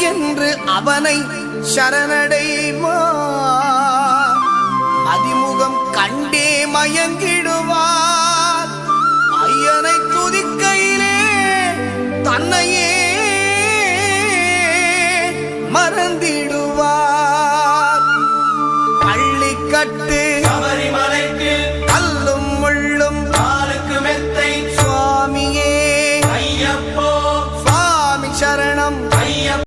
என்று அவனை சரணடைவா அதிமுகம் கண்டே மயங்கிடுவார். ஐயனை துதிக்கையிலே தன்னையே மறந்திடுவார். பள்ளிக்கட்டு சபரிமலைக்கு கல்லும் முள்ளும் காலுக்கு மெத்தை சுவாமியே. ஐயப்போ